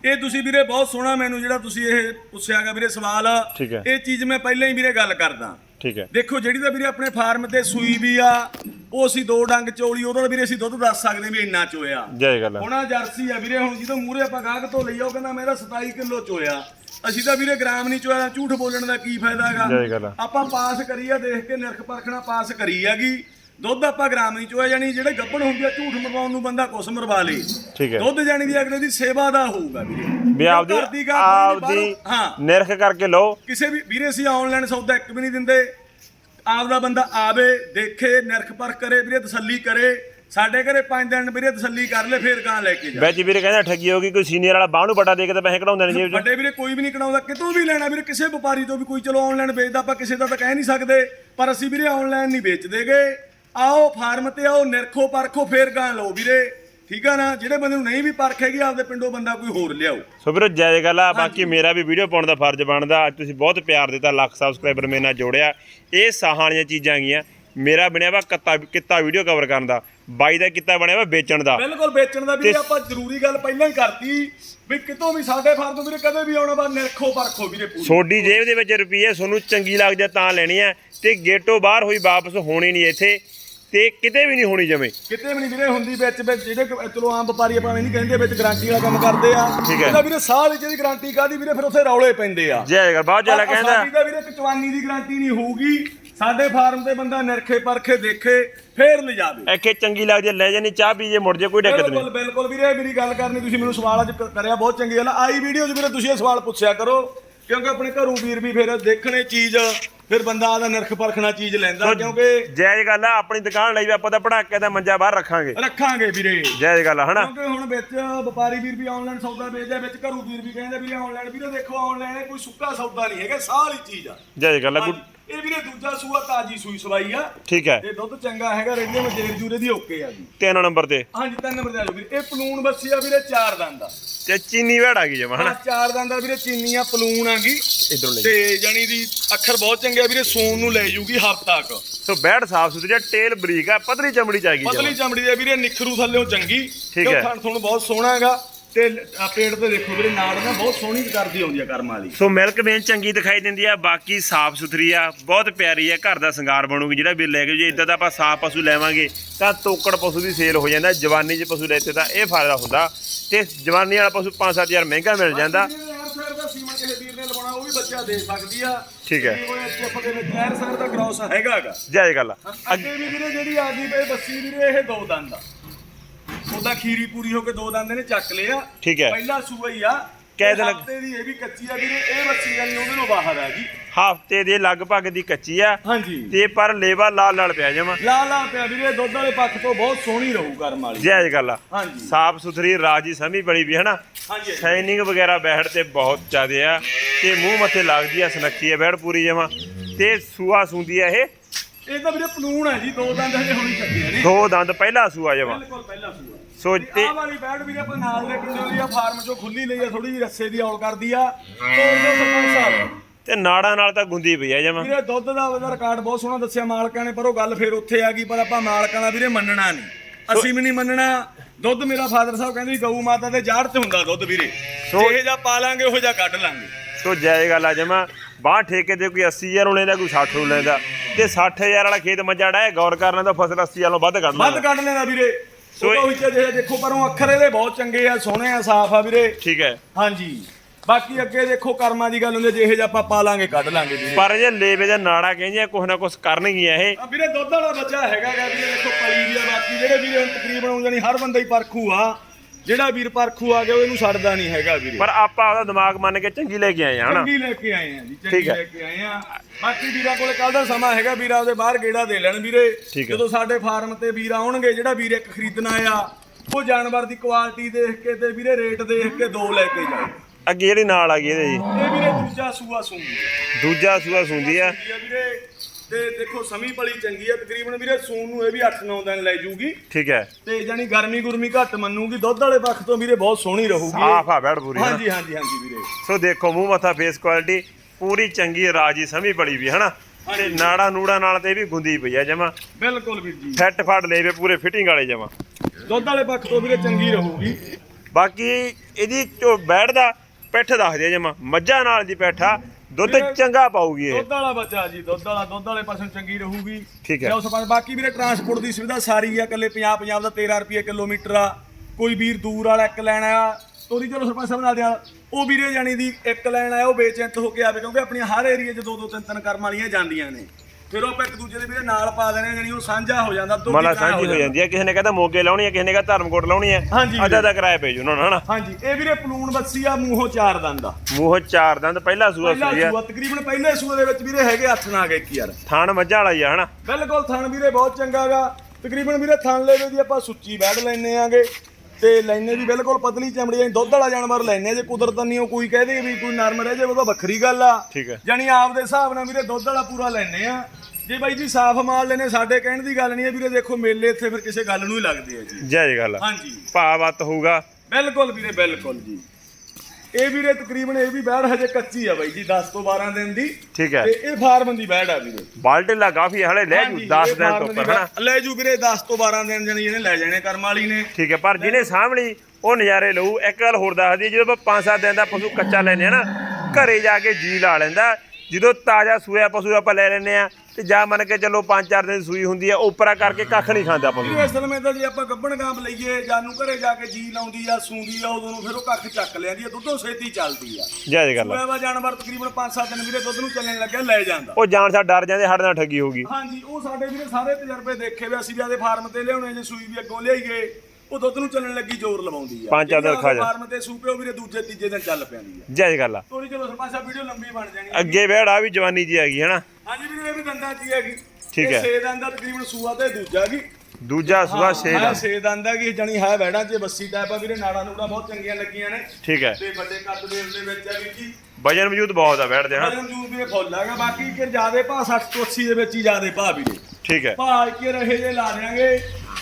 ਇਹ ਤੁਸੀਂ ਵੀਰੇ ਬਹੁਤ ਸੋਹਣਾ ਮੈਨੂੰ ਜਿਹੜਾ ਤੁਸੀਂ ਇਹ ਪੁੱਛਿਆਗਾ ਵੀਰੇ ਸਵਾਲ। ਠੀਕ ਹੈ। ਇਹ ਚੀਜ਼ ਮੈਂ ਪਹਿਲਾਂ ਹੀ ਵੀਰੇ ਗੱਲ ਕਰਦਾ। ਠੀਕ ਹੈ। ਦੇਖੋ ਜਿਹੜੀ ਤਾਂ ਵੀਰੇ ਆਪਣੇ ਫਾਰਮ ਤੇ ਸੂਈ ਵੀ ਆ ਉਹ ਅਸੀਂ ਦੋ ਡੰਗ ਚੋਲੀ ਉਹਦਾ ਵੀਰੇ ਅਸੀਂ ਦੁੱਧ ਦੱਸ ਸਕਦੇ ਵੀ ਇੰਨਾ ਚੋਇਆ। ਜੈ ਗੱਲ। ਹੁਣ ਆ ਜਰਸੀ ਆ ਵੀਰੇ ਹੁਣ ਜਦੋਂ ਮੂਰੇ ਆਪਾਂ ਗਾਹਕ ਤੋਂ ਲਈ ਆ ਉਹ ਕਹਿੰਦਾ ਮੇਰਾ 27 ਕਿਲੋ ਚੋਇਆ। ਅਸੀਂ ਤਾਂ ਵੀਰੇ ਗ੍ਰਾਮ ਨਹੀਂ ਚੋਇਆ ਝੂਠ ਬੋਲਣ ਦਾ ਕੀ ਫਾਇਦਾ ਹੈਗਾ? ਆ। ਆਪਾਂ ਪਾਸ ਕਰੀ ਆ ਦੇਖ ਕੇ ਨਿਰਖ ਪਰਖਣਾ ਪਾਸ ਕਰੀ ਹੈਗੀ। ਦੁੱਧ ਆਪਾਂ ਗ੍ਰਾਮ ਨਹੀਂ ਚੋਇਆ ਜਾਨੀ ਜਿਹੜੇ ਗੱਭਣ ਹੁੰਦੇ ਆ ਝੂਠ ਮਰਵਾਉਣ ਨੂੰ ਬੰਦਾ ਕੁਛ ਮਰਵਾ ਲੇ। ਠੀਕ ਹੈ। ਦੁੱਧ ਜਾਨੀ ਦੀ ਅਗਲੇ ਦੀ ਸੇਵਾ ਦਾ ਹੋਊਗਾ ਵੀਰੇ। ਵੀ ਆਪਦੀ ਆਪਦੀ ਨਿਰਖ ਕਰਕੇ ਲਓ। ਕਿਸੇ ਵੀ ਵੀਰੇ ਅਸੀਂ ਆਨਲਾਈਨ ਸੌਦਾ ਇੱਕ ਵੀ ਨਹੀਂ ਦਿੰਦੇ। ਆਪਦਾ ਬੰਦਾ ਆਵੇ ਦੇਖੇ ਨਿਰਖ ਪਰਖ ਕਰੇ ਵੀਰੇ ਤਸੱਲੀ ਕਰੇ। ਸਾਡੇ ਘਰੇ ਪੰਜ ਦਿਨ ਵੀਰੇ ਤਸੱਲੀ ਕਰ ਲੈ ਫੇਰ ਕਾਂ ਲੈ ਕੇ ਜਾ। ਵਿੱਚ ਵੀਰੇ ਕਹਿੰਦਾ ਠੱਗੀ ਹੋ ਗਈ ਕੋਈ ਸੀਨੀਅਰ ਵਾਲਾ ਬਾਹ ਨੂੰ ਬਟਾ ਦੇ ਕੇ ਤਾਂ ਪੈਸੇ ਕਢਾਉਂਦੇ ਨੇ ਜੇਬ ਚੋਂ ਵੱਡੇ ਵੀਰੇ ਕੋਈ ਵੀ ਨਹੀਂ ਕਢਾਉਂਦਾ। ਕਿਤੋਂ ਵੀ ਲੈਣਾ ਵੀਰੇ ਕਿਸੇ ਵਪਾਰੀ ਤੋਂ ਵੀ ਕੋਈ ਚਲੋ ਆਨਲਾਈਨ ਵੇਚਦਾ ਆਪਾਂ ਕਿਸੇ ਦਾ ਤਾਂ ਕਹਿ ਨਹੀਂ ਸਕਦੇ। ਪਰ ਅਸੀਂ ਵੀਰੇ ਆਨਲਾਈਨ ਨਹੀਂ ਵੇਚਦੇਗੇ। ਆਓ ਫਾਰਮ ਤੇ ਆਓ ਨਿਰਖੋ ਪਰਖੋ ਫੇਰ ਗਾਂ ਲਓ ਵੀਰੇ। ਠੀਕ ਆ ਨਾ? ਜਿਹੜੇ ਬੰਦੇ ਨੂੰ ਨਹੀਂ ਵੀ ਪਰਖ ਹੈਗੀ ਆਪਦੇ ਪਿੰਡੋਂ ਬੰਦਾ ਕੋਈ ਹੋਰ ਲਿਆਓ। ਸੋ ਵੀਰੋ ਜੈ ਗੱਲ ਆ ਬਾਕੀ ਮੇਰਾ ਵੀ ਵੀਡੀਓ ਪਾਉਣ ਦਾ ਫਰਜ਼ ਬਣਦਾ। ਅੱਜ ਤੁਸੀਂ ਬਹੁਤ ਪਿਆਰ ਦਿੱਤਾ ਲੱਖ ਸਬਸਕ੍ਰਾਈਬਰ ਮੇਰੇ ਨਾਲ ਜੋੜਿਆ। ਇਹ ਸਾਹਾਂ ਵਾਲੀਆਂ ਚੀਜ਼ਾਂ ਗੀਆਂ ਮੇਰਾ ਬਣਿਆ ਵਾ ਕੱਤਾ ਕਿੱਤਾ ਵੀਡੀਓ ਕਵਰ ਕਰਨ ਦਾ। ਬਾਈ ਦਾ ਕਿੱਤਾ ਬਣਿਆ ਵਾ ਵੇਚਣ ਦਾ। ਬਿਲਕੁਲ ਵੇਚਣ ਦਾ ਵੀਰੇ ਤੇ- ਆਪਾਂ ਜ਼ਰੂਰੀ ਗੱਲ ਪਹਿਲਾਂ ਹੀ ਕਰਤੀ ਵੀ ਕਿਤੋਂ ਵੀ ਸਾਡੇ ਫਾਰਮ ਤੋਂ ਵੀਰੇ ਕਦੇ ਵੀ ਆਉਣਾ ਬਾ ਨਿਰਖੋ ਪਰਖੋ ਵੀਰੇ ਪੂਰੀ। ਸੋਡੀ ਜੇਬ ਦੇ ਵਿੱਚ ਰੁਪਈਏ ਤੁਹਾਨੂੰ ਚੰਗੀ ਲੱਗਦੀ ਤਾਂ ਲੈਣੀ ਆ। ਤੇ ਗੇਟੋਂ ਬਾਹਰ ਹੋਈ ਵਾਪਸ ਹੋਣੀ ਨਹੀਂ ਇੱਥੇ। ਤੇ ਕਿਤੇ ਵੀ ਨਹੀਂ ਹੋਣੀ ਜਮੇ। ਕਿਤੇ ਵੀ ਨਹੀਂ ਵੀਰੇ ਹੁੰਦੀ ਵਿੱਚ ਵਿੱਚ ਜਿਹੜੇ ਕ- ਚਲੋ ਆਮ ਵਪਾਰੀ ਆਪਾਂ ਨਹੀਂ ਕਹਿੰਦੇ ਵਿੱਚ ਗਾਰੰਟੀ ਵਾਲਾ ਕੰਮ ਕਰਦੇ ਆ। ਠੀਕ ਹੈ। ਇਹਦਾ ਵੀਰੇ ਸਾਲ ਵਿੱਚ ਇਹਦੀ ਗਾਰੰਟੀ ਕਾਦੀ ਵੀਰੇ ਫਿਰ ਉੱਥੇ ਰੌਲੇ ਪੈਂਦੇ ਆ। ਜੈ ਬਾਅਦ ਜਿਹੜਾ ਪਰ ਕਹਿੰਦਾ ਸਾਡੀ ਤਾਂ ਵੀਰੇ ਕਚਵਾਨੀ ਦੀ ਗਾਰੰਟੀ ਨਹੀਂ ਹੋਊਗੀ। ਸਾਡੇ ਫਾਰਮ ਤੇ ਬੰਦਾ ਨਿਰਖੇ ਪਰਖੇ ਦੇਖੇ ਫੇਰ ਲਿਜਾਵੇ। ਐਕੇ ਚੰਗੀ ਲੱਗਦੀ ਆ, ਲੈ ਜਾਨੀ ਚਾਹ ਪੀ ਜੇ ਮੁੜ ਜੇ ਕੋਈ ਦਿੱਕਤ ਬਿਲਕੁਲ ਨਹੀਂ। ਬਿਲਕੁਲ ਵੀਰੇ ਮੇਰੀ ਗੱਲ ਕਰਨੀ ਤੁਸੀਂ ਮੈਨੂੰ ਸਵਾਲ ਅੱਜ ਕ- ਕਰਿਆ ਬਹੁਤ ਚੰਗੀ ਗੱਲ ਆ। ਆਈ ਵੀਡੀਓ 'ਚ ਵੀਰੇ ਤੁਸੀਂ ਇਹ ਸਵਾਲ ਪੁੱਛਿਆ ਕਰੋ ਕਿਉਂਕਿ ਆਪਣੇ ਘਰੋਂ ਵੀਰ ਵੀ ਫਿਰ ਦੇਖਣੇ ਚੀਜ਼ ਫਿਰ ਬੰਦਾ ਆਦਾ ਨਿਰਖ ਪਰਖਣਾ ਚੀਜ਼ ਲੈਂਦਾ ਕਿਉਂਕਿ ਜਾਇਜ਼ ਗੱਲ ਆ ਆਪਣੀ ਦੁਕਾਨ ਲਈ ਵੀ ਆਪਾਂ ਤਾਂ ਪੜਾਕੇ ਦਾ ਮੰਜਾ ਬਾਹਰ ਰੱਖਾਂਗੇ। ਰੱਖਾਂਗੇ ਵੀਰੇ। ਜਾਇਜ਼ ਗੱਲ ਆ ਹਨਾ? ਕਿਉਂਕਿ ਹੁਣ ਵਿੱਚ ਵਪਾਰੀ ਵੀਰ ਵੀ ਆਨਲਾਈਨ ਸੌਦਾ ਵੇਚਦੇ ਵਿੱਚ ਘਰੂ ਵੀਰ ਵੀ ਕਹਿੰਦੇ ਵੀਰੇ ਆਨਲਾਈਨ ਵੀਰੇ ਦੇਖੋ ਆਨਲਾਈਨ ਕੋਈ ਸੁੱਕਾ ਸੌਦਾ ਨਹੀਂ ਹੈਗਾ ਵਾਲੀ ਚੀਜ਼ ਆ। ਜਾਇਜ਼ ਗੱਲ ਆ ਗੁੱਡ। ਇਹ ਵੀਰੇ ਦੂਜਾ ਸੂਆ ਤਾਜੀ ਸੂਈ ਸਵਾਈ ਆ। ਠੀਕ ਹੈ। ਇਹ ਦੁੱਧ ਚੰਗਾ ਹੈਗਾ ਰੇਡੀਓ ਮਜੇਰ ਜੂਰੇ ਦੀ ਓਕੇ ਆ ਜੀ। ਤਿੰਨ ਨੰਬਰ ਤੇ। ਹਾਂਜੀ ਤਿੰਨ ਨੰਬਰ ਤੇ ਆ ਵੀਰੇ। ਇਹ ਪਲੂਣ ਬੱਸੀ ਆ ਵੀਰੇ ਚਾਰ ਦੰਦ ਆ। ਤੇ ਚੀਨੀ ਵੜ ਆ ਗਈ ਜਮਾ ਹਨਾ? ਚਾਰ ਦੰਦ ਆ ਵੀਰੇ ਚੀਨੀ ਆ ਪਲੂਣ ਆ ਗਈ ਇਧਰੋਂ ਤੇ ਜਾਨੀ ਦੀ ਅੱਖਰ ਬਹੁਤ ਚੰਗੇ ਆ ਵੀਰੇ ਸੂਨ ਨੂੰ ਲੈ ਜੂਗੀ ਹਫਤਾ ਤੱਕ। ਸੋ ਬੈਡ ਸਾਫ਼ ਸੁਥਰੀ ਆ ਟੇਲ ਬਰੀਕ ਆ ਪਤਲੀ ਚਮੜੀ ਚ ਗਈ ਪਤਲੀ। ਚਮੜੀ ਦੇ ਵੀਰੇ ਨਿਖਰੂ ਥੱਲੇੋਂ ਚੰਗੀ। ਠੀਕ ਹੈ। ਥਣ ਤੁਹਾਨੂੰ ਬਹੁਤ ਸੋਹਣਾ ਹੈਗਾ। ਤੇ ਆ ਪੇਟ ਤੇ ਦੇਖੋ ਵੀਰੇ ਨਾੜ ਨਾ ਬਹੁਤ ਸੋਹਣੀ ਕਰਦੀ ਆਉਂਦੀ ਆ ਕਰਮ ਵਾਲੀ। ਸੋ ਮਿਲਕ ਵੇਨ ਚੰਗੀ ਦਿਖਾਈ ਦਿੰਦੀ ਆ ਬਾਕੀ ਸਾਫ਼ ਸੁਥਰੀ ਆ ਬਹੁਤ ਪਿਆਰੀ ਆ ਘਰ ਦਾ ਸ਼ਿੰਗਾਰ ਬਣੂਗੀ ਜਿਹੜਾ ਵੀ ਲੈ ਕੇ ਜੇ ਇਦਾਂ ਦਾ ਆਪਾਂ ਸਾਫ਼ ਪਸ਼ੂ ਲੈਵਾਂਗੇ ਤਾਂ ਤੋਕੜ ਪਸ਼ੂ ਦੀ ਸੇਲ ਹੋ ਜਾਂਦਾ ਜਵਾਨੀ 'ਚ ਪਸ਼ੂ ਲੈਤੇ ਤਾਂ ਇਹ ਫਾਇਦਾ ਹੁੰਦਾ। ਤੇ ਜਵਾਨੀ ਵਾਲਾ ਪਸ਼ੂ 5-7000 ਮਹਿੰਗਾ ਮਿਲ ਜਾਂਦਾ। ਉਹ ਵੀ ਬੱਚਾ ਦੇ ਸਕਦੀ ਆ। ਠੀਕ ਹੈ। ਕੋਈ ਐਚਐਫ ਦੇ ਵਿੱਚ ਯਾਰ ਸਰ ਦਾ ਕ੍ਰਾਸ ਹੈਗਾਗਾ ਜਾਇਜ਼ ਗੱਲ ਆ ਅੱਗੇ ਵੀ ਵੀਰੇ ਜਿਹੜੀ ਆ ਗਈ ਬਈ ਬੱਸੀ ਵੀਰੇ ਇਹ ਦੋ ਦੰਦ ਆ। ਉਹਦਾ ਖੀਰੀ ਪੂਰੀ ਹੋ ਕੇ ਦੋ ਦੰਦ ਨੇ ਚੱਕ ਲਿਆ ਠੀਕ ਹੈ। ਪਹਿਲਾ ਸੂਆ ਹੀ ਆ। ਕਹਿ ਦੇਣ- ਹਫ਼ਤੇ ਦੀ ਇਹ ਵੀ ਕੱਚੀ ਆ ਵੀਰੇ ਇਹ ਬੱਸੀ ਜਾਨੀ ਉਹਦੇ ਨੂੰ ਬਾਹਰ ਆ ਗਈ ਹਫ਼ਤੇ ਦੇ ਲਗਭਗ ਦੀ ਕੱਚੀ ਆ। ਹਾਂਜੀ। ਤੇ ਪਰ ਲੇਵਾ ਲਾਲ ਲਾਲ ਪਿਆ ਜਮਾ। ਲਾ ਲਾ ਪਿਆ ਵੀਰੇ ਦੁੱਧ ਵਾਲੇ ਪੱਖ ਤੋਂ ਬਹੁਤ ਸੋਹਣੀ ਰਹੂ ਕਰਮ ਵਾਲੀ। ਜਾਇਜ਼ ਗੱਲ ਆ ਹਾਂਜੀ। ਸਾਫ਼ ਸੁਥਰੀ ਰਾਜੀ ਸਮੀ ਬੜੀ ਵੀ ਹਨਾ ਹਾਂਜੀ ਸ਼ਾਈਨਿੰਗ ਵਗੈਰਾ ਬੈੜ ਤੇ ਬਹੁਤ ਜ਼ਿਆਦੇ ਆ ਤੇ ਮੂੰਹ ਮੱਥੇ ਲੱਗਦੀ ਆ ਸੁਨੱਖੀ ਆ ਬੈੜ ਪੂਰੀ ਜਮਾ। ਤੇ ਸੂਆ ਸੁੰਦੀ ਆ ਇਹ? ਇਹ ਤਾਂ ਵੀਰੇ ਪਲੂਣ ਹੈ ਜੀ ਦੋ ਦੰਦ ਹਜੇ ਹੁਣੀ ਚੱਕੇ ਨੇ ਦੋ ਦੰਦ ਪਹਿਲਾ ਸੂਆ ਜਮਾ। ਬਿਲਕੁਲ ਪਹਿਲਾ ਸੂਆ। ਸੋ ਤੇ ਤੇ ਆਹ ਵਾਲੀ ਬੈਡ ਵੀਰੇ ਆਪਾਂ ਨਾਲ ਦੇ ਪਿੰਡੋਂ ਆ ਫਾਰਮ ਚੋਂ ਖੁੱਲੀ ਲਈ ਆ ਥੋੜੀ ਜਿਹੀ ਰੱਸੇ ਦੀ ਔਲ ਕਰਦੀ ਆ। ਤੋੜ ਦੇ ਸਰਪੰਚ ਸਾਹਿਬ ਤੇ ਨਾੜਾਂ ਨਾਲ ਤਾਂ ਗੁੰਦੀ ਪਈ ਆ ਜਮਾ। ਵੀਰੇ ਦੁੱਧ ਦਾ ਉਹਦਾ ਰਿਕਾਰਡ ਬਹੁਤ ਸੋਹਣਾ ਦੱਸਿਆ ਮਾਲਕਾਂ ਨੇ ਪਰ ਉਹ ਗੱਲ ਫੇਰ ਉੱਥੇ ਆ ਗਈ ਪਰ ਆਪਾਂ ਮਾਲਕਾਂ ਦਾ ਵੀਰੇ ਮੰਨਣਾ ਨਹੀਂ। ਅਸੀਂ ਵੀ ਨਹੀਂ ਮੰਨਣਾ ਦੁੱਧ ਮੇਰਾ ਫਾਦਰ ਸਾਹਿਬ ਕਹਿੰਦੇ ਗਊ ਮਾਤਾ ਦੇ ਜਾੜ ਤੇ ਹੁੰਦਾ ਦੁੱਧ ਵੀਰੇ। ਸੋ- ਜਿਹੇ ਜਾ ਪਾਲਾਂਗੇ ਉਹੋ ਜਿਹਾ ਕੱਢ ਲਾਂਗੇ। ਸੋ ਜਾਏ ਗੱਲ ਆ ਜਮਾ। ਬਾਹਰ ਠੇਕੇ ਤੇ ਕੋਈ 80000 ਨੂੰ ਲੈਂਦਾ ਕੋਈ 60 ਨੂੰ ਲੈਂਦਾ ਤੇ 60000 ਵਾਲਾ ਖੇਤ ਮੱਝਾ ਡਾ ਗੌਰ ਕਰਨਾ ਤਾਂ ਫਸਲ 80 ਵਾਲੋਂ ਵੱਧ ਕੱਢ ਵੱਧ ਕੱਢ ਲੈਣਾ ਵੀਰੇ। ਸੋ ਸੋ ਉਹ ਵਿੱਚ ਜਿਹੜਾ ਦੇਖੋ ਪਰ ਅੱਖਰ ਇਹਦੇ ਬਹੁਤ ਚੰਗੇ ਆ ਸੋਹਣੇ ਆ ਸਾਫ਼ ਆ ਵੀਰੇ। ਠੀਕ ਹੈ। ਹਾਂਜੀ। ਬਾਕੀ ਅੱਗੇ ਦੇਖੋ ਕਰਮਾਂ ਦੀ ਗੱਲ ਹੁੰਦੀ ਜਿਹੇ ਜਿਹਾ ਆਪਾਂ ਪਾਲਾਂਗੇ ਕੱਢ ਲਾਂਗੇ ਵੀਰੇ ਪਰ ਜੇ ਲੇਵੇ ਦਾ ਨਾੜਾ ਕਹਿੰਦੇ ਕੁਛ ਨਾ ਕੁਛ ਕਰਨਗੀਆਂ ਇਹ। ਆ ਵੀਰੇ ਦੁੱਧ ਵਾਲਾ ਬੱਚਾ ਹੈਗਾ ਗਾ ਵੀਰੇ ਦੇਖੋ ਪਲੀ ਵੀ ਆ ਬਾਕੀ। ਜਿਹੜੇ ਵੀਰੇ ਹੁਣ ਤਕਰੀਬਨ ਹੋ ਜਾਣੀ ਹਰ ਬੰਦਾ ਹੀ ਪਰਖੂ ਆ ਜਿਹੜਾ ਵੀਰ ਪਰਖੂ ਆ ਗਿਆ ਉਹ ਇਹਨੂੰ ਛੱਡਦਾ ਨਹੀਂ ਹੈਗਾ ਵੀਰੇ। ਪਰ ਆਪਾਂ ਉਹਦਾ ਦਿਮਾਗ ਮੰਨ ਕੇ ਚੰਗੀ ਲੈ ਕੇ ਆਏ ਆ ਹਨਾ? ਚੰਗੀ ਲੈ ਕੇ ਆਏ ਆ ਜੀ ਚੰਗੀ ਹੈ। ਲੈ ਕੇ ਆਏ ਆ। ਬਾਕੀ ਵੀਰਾਂ ਕੋਲੇ ਕੱਲ ਦਾ ਸਮਾਂ ਹੈਗਾ ਵੀਰਾਂ ਉਹਦੇ ਬਾਹਰ ਗੇੜਾ ਦੇ ਲੈਣ ਵੀਰੇ। ਹੈ। ਜਦੋਂ ਸਾਡੇ ਫਾਰਮ ਤੇ ਵੀਰ ਆਉਣਗੇ ਜਿਹੜਾ ਵੀਰ ਇੱਕ ਖਰੀਦਣਾ ਆ ਉਹ ਜਾਨਵਰ ਦੀ ਕੁਆਲਿਟੀ ਦੇਖ ਕੇ ਤੇ ਵੀਰੇ ਰੇਟ ਦੇਖ ਕੇ ਦੋ ਲੈ ਕੇ ਜਾਓ। ਅੱਗੇ ਜਿਹੜੀ ਨਾਲ ਆ ਗਈ ਇਹਦੇ ਜੀ। ਇਹ ਵੀਰੇ ਦੂਜਾ ਸੂਆ ਸੂੰਗੀ ਦੂਜਾ ਸੂਆ ਸੁੰਦੀ ਆ। ਵੀਰੇ ਤੇ ਦੇਖੋ ਸਮੀ ਬੜੀ ਚੰਗੀ ਆ। ਤਕਰੀਬਨ ਵੀਰੇ ਸੂਨ ਨੂੰ ਇਹ ਵੀ 8-9 ਦਿਨ ਲੈ ਜੂਗੀ। ਠੀਕ ਹੈ। ਤੇ ਜਾਨੀ ਗਰਮੀ ਗੁਰਮੀ ਘੱਟ ਮੰਨੂਗੀ। ਦੁੱਧ ਵਾਲੇ ਪੱਖ ਤੋਂ ਵੀਰੇ ਬਹੁਤ ਸੋਹਣੀ ਰਹੂਗੀ। ਸਾਫ਼ ਆ ਬੈੜ ਪੂਰੀ। ਹਾਂਜੀ ਹਾਂਜੀ ਹਾਂਜੀ ਵੀਰੇ। ਸੋ ਦੇਖੋ ਮੂੰਹ ਮੱਥਾ ਫੇਸ ਕੁਆਲਿਟੀ ਪੂਰੀ ਚੰਗੀ ਰਾਜੀ ਸਮੀ ਬੜੀ ਵੀ ਹਨਾ? ਤੇ। ਨਾੜਾ ਨੂੜਾ ਨਾਲ ਤੇ ਇਹ ਵੀ ਗੁੰਦੀ ਪਈ ਆ ਜਮਾ। ਬਿਲਕੁਲ ਵੀਰ ਜੀ। ਫੱਟ ਫੜ ਲੇਵੇ ਪੂਰੇ ਫਿਟਿੰਗ ਵਾਲੇ ਜਮਾ। ਦੁੱਧ ਵਾਲੇ ਪੱਖ ਤੋਂ ਵੀਰੇ ਚੰਗੀ ਰਹੂਗੀ। ਬਾਕੀ ਇਹਦੀ ਜੋ ਬੈੜ ਦਾ ਪਿੱਠ ਦੱਸਦੇ ਜਮਾ। ਮੱਝਾਂ ਨਾਲ ਦੀ ਪੈਠਾ ਦੁੱਧ ਚੰਗਾ ਪਾਊਗੀ ਇਹ। ਦੁੱਧ ਵਾਲਾ ਬੱਚਾ ਜੀ ਦੁੱਧ ਵਾਲਾ ਦੁੱਧ ਵਾਲੇ ਪਰਸਨ ਚੰਗੀ ਰਹੂਗੀ। ਠੀਕ ਹੈ। ਉਸ ਪਾਸੇ ਬਾਕੀ ਵੀਰੇ ਟਰਾਂਸਪੋਰਟ ਦੀ ਸੁਵਿਧਾ ਸਾਰੀ ਆ ਇਕੱਲੇ 50 50 ਦਾ 13 ਰੁਪਏ ਕਿਲੋਮੀਟਰ ਆ। ਕੋਈ ਵੀਰ ਦੂਰ ਵਾਲਾ ਇੱਕ ਲੈਣਾ ਆ ਤੋਰੀ ਚਲੋ ਸਰਪੰਚ ਸਾਹਿਬ ਨਾਲ ਦਿਆ। ਉਹ ਵੀਰੇ ਜਾਨੀ ਦੀ ਇੱਕ ਲੈਣ ਆਇਆ ਉਹ ਬੇਚਿੰਤ ਹੋ ਕੇ ਆਵੇ ਕਿਉਂਕਿ ਆਪਣੀਆਂ ਹਰ ਏਰੀਆ 'ਚ ਦੋ ਦੋ ਤਿੰਨ ਤਿੰਨ ਕਰਮ ਵਾਲੀਆਂ ਜਾਂਦੀਆਂ ਨੇ। ਫਿਰ ਉਹ ਆਪਾਂ ਇੱਕ ਦੂਜੇ ਦੇ ਵੀਰੇ ਨਾਲ ਪਾ ਦੇਣੇ ਜਾਨੀ ਉਹ ਸਾਂਝਾ ਹੋ ਜਾਂਦਾ ਦੋ ਮਲਾ ਸਾਂਝੀ ਹੋ ਜਾਂਦੀ। ਹੈ ਕਿਸੇ ਨੇ ਕਹਿੰਦਾ ਮੋਗੇ ਲਾਉਣੀ ਹੈ ਕਿਸੇ ਨੇ ਕਹਿੰਦਾ ਧਰਮਕੋਟ ਲਾਉਣੀ ਹੈ ਹਾਂਜੀ ਵੀਰੇ। ਅੱਧਾ ਦਾ ਕਿਰਾਇਆ ਪੈ ਜੂ ਉਹਨਾਂ ਨੂੰ ਹਨਾ? ਹਾਂਜੀ ਇਹ ਵੀਰੇ ਪਲੂਣ ਬੱਸੀ ਆ ਮੂੰਹੋਂ ਚਾਰ ਦੰਦ ਆ। ਮੂੰਹ ਚਾਰ ਦੰਦ ਪਹਿਲਾ ਸੂਆ ਪਹਿਲਾ ਸੂਈ ਆ। ਸੂਆ ਤਕਰੀਬਨ ਪਹਿਲੇ ਸੂਏ ਦੇ ਵਿੱਚ ਵੀਰੇ ਹੈਗੇ ਅੱਠ ਨਾਗ ਇੱਕ ਯਾਰ। ਥਾਣ ਮੱਝਾਂ ਵਾਲਾ ਹੀ ਆ ਹਨਾ? ਬਿਲਕੁਲ ਥਣ ਵੀਰੇ ਬਹੁਤ ਚੰਗਾ ਗਾ। ਤਕਰੀਬਨ ਵੀਰੇ ਥਣ ਲੈਵੇ ਦੀ ਆਪਾਂ ਸੁੱਚੀ ਬੈਡ ਲੈਨੇ ਆਂਗੇ। ਤੇ ਲੈਨੇ ਵੀ ਬਿਲਕੁਲ ਪਤਲੀ ਚਮੜੀ ਆ ਦੁੱਧ ਵਾਲਾ ਜਾਨਵਰ ਲੈਨੇ ਜੇ ਕੁਦਰਤ ਨਹੀਂ ਉਹ ਕੋਈ ਕਹਦੇ ਵੀ ਕੋਈ ਨਰਮ ਰਹਿ ਜੇ ਉਹ ਤਾਂ ਵੱਖਰੀ ਗੱਲ ਆ। ਠੀਕ ਹੈ ਜਾਨੀ ਆਪ ਦੇ ਹਿਸਾਬ ਨਾਲ ਵੀਰੇ ਦੁੱਧ ਵਾਲਾ ਪੂਰਾ ਲੈਨੇ ਆ। ਜੇ ਬਾਈ ਜੀ ਸਾਫ਼ ਮਾਲ ਲੈਨੇ ਸਾਡੇ ਕਹਿਣ ਦੀ ਗੱਲ ਨਹੀਂ ਹੈ ਵੀਰੇ ਦੇਖੋ ਮੇਲੇ ਇੱਥੇ ਫਿਰ ਕਿਸੇ ਗੱਲ ਨੂੰ ਹੀ ਲੱਗਦੇ ਆ ਜੀ। ਜੈ ਜੀ ਗੱਲ। ਹਾਂਜੀ। ਭਾਅ ਵੱਤ ਹੋਊਗਾ। ਬਿਲਕੁਲ ਵੀਰੇ ਬਿਲਕੁਲ ਜੀ। ਇਹ ਵੀਰੇ ਤਕਰੀਬਨ ਇਹ ਵੀ ਬੈੜ ਹਜੇ ਕੱਚੀ ਆ ਬਾਈ ਜੀ 10 ਤੋਂ 12 ਦਿਨ ਦੀ। ਠੀਕ ਹੈ। ਤੇ ਇਹ ਫਾਰਮ ਦੀ ਬੈੜ ਆ ਵੀਰੇ। ਬਾਲਟਿਲਾ ਕਾਫੀ ਹਲੇ ਲੈ ਜੂ ਹਾਂਜੀ, 10 ਇਹ ਦਿਨ ਤੋਂ ਉੱਪਰ ਹਨਾ? ਲੈ ਜੂ ਵੀਰੇ 10 ਤੋਂ 12 ਦਿਨ ਜਣੀ ਇਹਨੇ ਲੈ ਜਾਣੇ ਕਰਮ ਵਾਲੀ ਨੇ। ਠੀਕ ਹੈ ਪਰ ਜਿਹਨੇ ਸਾਹਮਣੀ ਉਹ ਨਜ਼ਾਰੇ ਲਊ। ਇੱਕ ਗੱਲ ਹੋਰ ਦੱਸਦੀ ਜਦੋਂ ਆਪਾਂ 5-7 ਦਿਨ ਦਾ ਪਸ਼ੂ ਕੱਚਾ ਲੈਨੇ ਆ ਨਾ ਘਰੇ ਜਾ ਕੇ ਜੀ ਲਾ ਲੈਂਦਾ। ਜਦੋਂ ਤਾਜ਼ਾ ਸੂਇਆ ਪਸ਼ੂ ਆਪਾਂ ਲੈ ਲੈਨੇ ਆ ਤੇ ਜਾਂ ਮੰਨ ਕੇ ਚੱਲੋ 5-4 ਦਿਨ ਸੂਈ ਹੁੰਦੀ ਆ ਉਪਰਾ ਕਰਕੇ ਕੱਖ ਨਹੀਂ ਖਾਂਦਾ ਵੀਰੇ ਅਸਲ ਵਿੱਚ ਤਾਂ ਜੇ ਆਪਾਂ ਗੱਬਣ ਗਾਂਪ ਲਈਏ ਜਾਨੂੰ ਘਰੇ ਜਾ ਕੇ ਜੀ ਲਾਉਂਦੀ ਆ ਸੂੰਦੀ ਆ ਉਦੋਂ ਨੂੰ ਫਿਰ ਉਹ ਕੱਖ ਚੱਕ ਲੈਂਦੀ ਆ ਦੁੱਧੋਂ ਛੇਤੀ ਚੱਲਦੀ ਆ। ਜੈ ਜੀ ਗੱਲ। ਸੂਆ ਵਾ ਜਾਨਵਰ ਤਕਰੀਬਨ 5-7 ਦਿਨ ਵੀਰੇ ਦੁੱਧ ਨੂੰ ਚੱਲਣ ਲੱਗਿਆ ਲੈ ਜਾਂਦਾ। ਉਹ ਜਾਣ ਸਾ ਡਰ ਜਾਂਦੇ ਸਾਡੇ ਨਾਲ ਠੱਗੀ ਹੋਊਗੀ ਹਾਂਜੀ ਉਹ ਸਾਡੇ ਵੀਰੇ ਸਾਰੇ ਤਜਰਬੇ ਦੇਖੇ ਵੀ ਅਸੀਂ ਵੀ ਆਦੇ ਫਾਰਮ ਤੇ ਲਿਆਉਣੇ ਜੇ ਸੂਈ ਵੀ ਅੱਗੋਂ ਲਿਆਈਏ ਉਹ ਦੁੱਧ ਨੂੰ ਚੱਲਣ ਲੱਗੀ ਜ਼ੋਰ ਲਵਾਉਂਦੀ ਆ। ਪੰਜ ਚਾਰ ਦਿਨ ਖਾ ਜਾ। ਫਾਰਮ ਤੇ ਸੂਪੇ ਉਹ ਵੀਰੇ ਦੂਜੇ ਤੀਜੇ ਦਿਨ ਚੱਲ ਪੈਂਦੀ ਆ। ਜੈ ਜੀ ਗੱਲ ਆ। ਤੋਰੀ ਚਲੋ ਸਰਪੰਚ ਸਾਹਿਬ ਵੀਡੀਓ ਲੰਬੀ ਬਣ ਜਾਣੀ ਆ। ਅੱਗੇ ਆ ਵੀ ਜਵਾਨੀ ਜੀ ਆ ਗਈ ਹਨਾ? ਹਾਂਜੀ ਵੀਰੇ ਇਹ ਵੀ ਦੰਦਾਂ 'ਚ ਹੀ ਹੈਗੀ? ਠੀਕ ਇਹ ਹੈ। ਛੇ ਦੰਦ ਦਾ ਤਕਰੀਬਨ ਸੂਆ ਤੇ ਦੂਜਾ ਕੀ? ਦੂਜਾ ਛੇ ਦਾ ਛੇ ਦੰਦ ਹੈਗੀ ਜਣੀ ਹੈ ਵੈੜਾਂ 'ਚ ਬੱਸੀ ਟਾਈਪ ਆ ਵੀਰੇ ਨਾੜਾ ਨੂੜਾ ਬਹੁਤ ਚੰਗੀਆਂ ਲੱਗੀਆਂ ਨੇ। ਠੀਕ ਹੈ। ਤੇ ਵੱਡੇ ਕੱਦ ਦੇ ਦੇ ਵਿੱਚ ਆ ਵੀਰ ਜੀ। ਵਜਨ ਵਜੂਦ ਬਹੁਤ ਆ ਬੈਠਦੇ ਹਨਾ? ਵਜਨ ਜੂਰ ਵੀਰੇ ਫੁੱਲ ਹੈਗਾ ਬਾਕੀ ਕਿ ਜਿਆਦੇ ਭਾਅ 60 ਤੋਂ 80 ਦੇ ਵਿੱਚ ਹੀ ਜਿਆਦੇ ਭਾਅ ਵੀਰੇ। ਠੀਕ ਹੈ। ਭਾਅ ਕੇ ਰਹੇ ਜੇ ਲਾ ਦਿਆਂਗੇ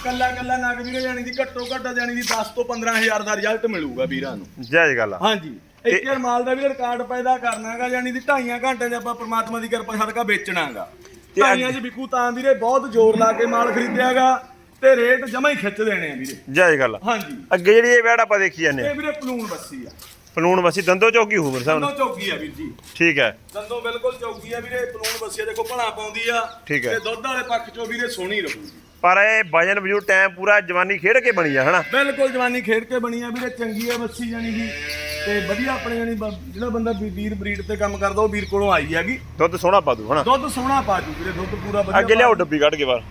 ਕੱਲਾ ਕੱਲਾ ਨਗ ਵੀਰੇ ਜਾਣੀ ਦੀ ਘੱਟੋ ਘੱਟ ਜਾਣੀ ਦੀ 10 ਤੋਂ 15000 ਦਾ ਰਿਜ਼ਲਟ ਮਿਲੂਗਾ ਵੀਰਾਂ ਨੂੰ। ਜਾਇਜ਼ ਗੱਲ ਆ ਹਾਂਜੀ। ਯਾਰ ਮਾਲ ਦਾ ਵੀ ਰਿਕਾਰਡ ਪੈਦਾ ਕਰਨਾਗਾ ਯਾਨੀ ਦੀ ਢਾਈਆਂ ਘੰਟਿਆਂ 'ਚ ਆਪਾਂ ਪ੍ਰਮਾਤਮਾ ਦੀ ਕਿਰਪਾ ਸਦਕਾ ਵੇਚਣਾਗਾ। ਢਾਈਆਂ 'ਚ ਵਿਕੂ ਤਾਂ ਵੀਰੇ ਬਹੁਤ ਜ਼ੋਰ ਲਾ ਕੇ ਮਾਲ ਖਰੀਦਿਆਗਾ ਤੇ ਰੇਟ ਜਮਾ ਹੀ ਖਿੱਚ ਦੇਣੇ ਆ ਵੀਰੇ। ਜਾਇਜ਼ ਗੱਲ ਹਾਂਜੀ। ਅੱਗੇ ਜਿਹੜੀ ਇਹ ਬੈੜ ਆਪਾਂ ਦੇਖੀ ਜਾਂਦੇ ਇਹ ਵੀਰੇ ਪਲੂਣ ਬੱਸੀ ਆ। ਪਲੂਣ ਵਸੀ ਦੰਦੋ ਚੌਕੀ ਹੋਊ ਮੇਰੇ ਦੰਦੋਂ ਚੌਕੀ ਆ ਵੀਰ ਜੀ। ਠੀਕ ਹੈ। ਦੰਦੋਂ ਬਿਲਕੁਲ ਚੌਕੀ ਆ ਵੀਰੇ ਪਲੂਣ ਬੱਸੀ ਦੇਖੋ ਭਲਾ ਪਾਉਂਦੀ ਆ ਠੀਕ ਹੈ। ਤੇ ਦੁੱਧ ਵਾਲੇ ਪੱਖ 'ਚੋਂ ਵੀਰੇ ਸੋਹਣੀ ਰਹੂਗੀ। ਪਰ ਇਹ ਵਜਨ ਵਜੂਦ ਟਾਈਮ ਪੂਰਾ ਜਵਾਨੀ ਖੇਡ ਕੇ ਬਣੀ ਆ ਹਨਾ? ਬਿਲਕੁਲ ਜਵਾਨੀ ਖੇਡ ਕੇ ਬਣੀ ਆ ਵੀਰੇ ਚੰਗੀ ਆ ਬੱਸੀ ਜਾਨੀ ਦੀ ਤੇ ਵਧੀਆ ਆਪਣੇ ਜਾਨੀ ਬ- ਜਿਹੜਾ ਬੰਦਾ ਵੀ- ਵੀਰ ਬਰੀਡ ਤੇ ਕੰਮ ਕਰਦਾ ਉਹ ਵੀਰ ਕੋਲੋਂ ਆਈ ਹੈਗੀ। ਦੁੱਧ ਸੋਹਣਾ ਪਾ ਦੂ ਹਨਾ? ਦੁੱਧ ਸੋਹਣਾ ਪਾ ਜੂ ਵੀਰੇ ਦੁੱਧ ਪੂਰਾ ਵਧੀਆ ਅੱਗੇ ਲਿਆਓ ਡੱਬੀ ਕੱਢ ਕੇ ਬਾਹਰ।